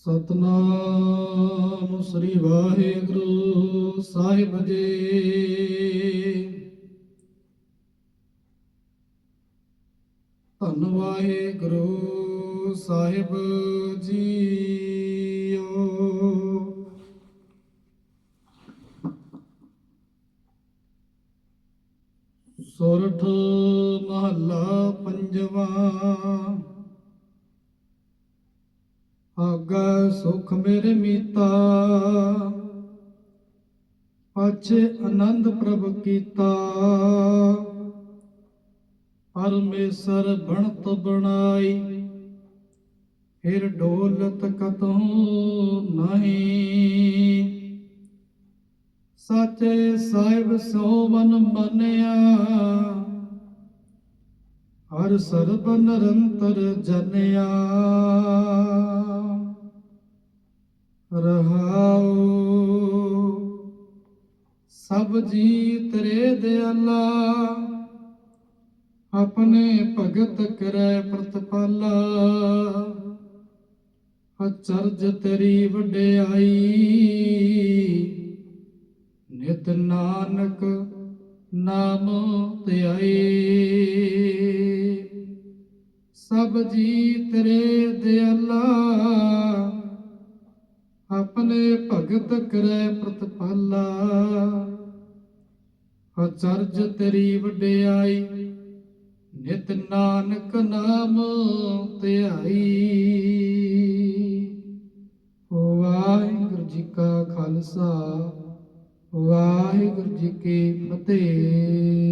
ਸਤਨਾਮ ਸ੍ਰੀ ਵਾਹਿਗੁਰੂ ਸਾਹਿਬ ਜੀ। ਧੰਨ ਵਾਹਿਗੁਰੂ ਸਾਹਿਬ ਜੀਓ। ਸੋਰਠ ਮਹੱਲਾ ਪੰਜਵਾ। ਆਗਾ ਸੁਖ ਮੇਰੇ ਮੀਤਾ। ਪਾਛੇ ਆਨੰਦ ਪ੍ਰਭ ਕੀਤਾ। ਪਰਮੇਸ਼ਰ ਬਣਤ ਬਣਾਈ। ਫਿਰ ਡੋਲਤ ਕਤੋਂ ਨਹੀਂ। ਸਾਚੇ ਸਾਹਿਬ ਸੋ ਮਨ ਮੰਨਿਆ। ਹਰ ਸਰਬ ਨਿਰੰਤਰ ਜਨਿਆ। ਸਭ ਜੀ ਤੇਰੇ ਦਿਆਲਾ, ਆਪਣੇ ਭਗਤ ਕਰੈ ਪ੍ਰਤਪਾਲਾ। ਅਚਰਜ ਤੇਰੀ ਵਡਿਆਈ, ਨਿਤ ਨਾਨਕ ਨਾਮ ਧਿਆਏ ਸਭ ਜੀ ਤੇਰੇ ਦਿਆਲਾ ਆਪਣੇ ਭਗਤ ਕਰੈ ਪ੍ਰਤਪਾਲਾ। ਅਚਰਜ ਤੇਰੀ ਵਡਿਆਈ, ਨਿਤ ਨਾਨਕ ਨਾਮ ਧਿਆਈ। ਵਾਹਿਗੁਰੂ ਜੀ ਕਾ ਖਾਲਸਾ, ਵਾਹਿਗੁਰੂ ਜੀ ਕੀ ਫਤਿਹ।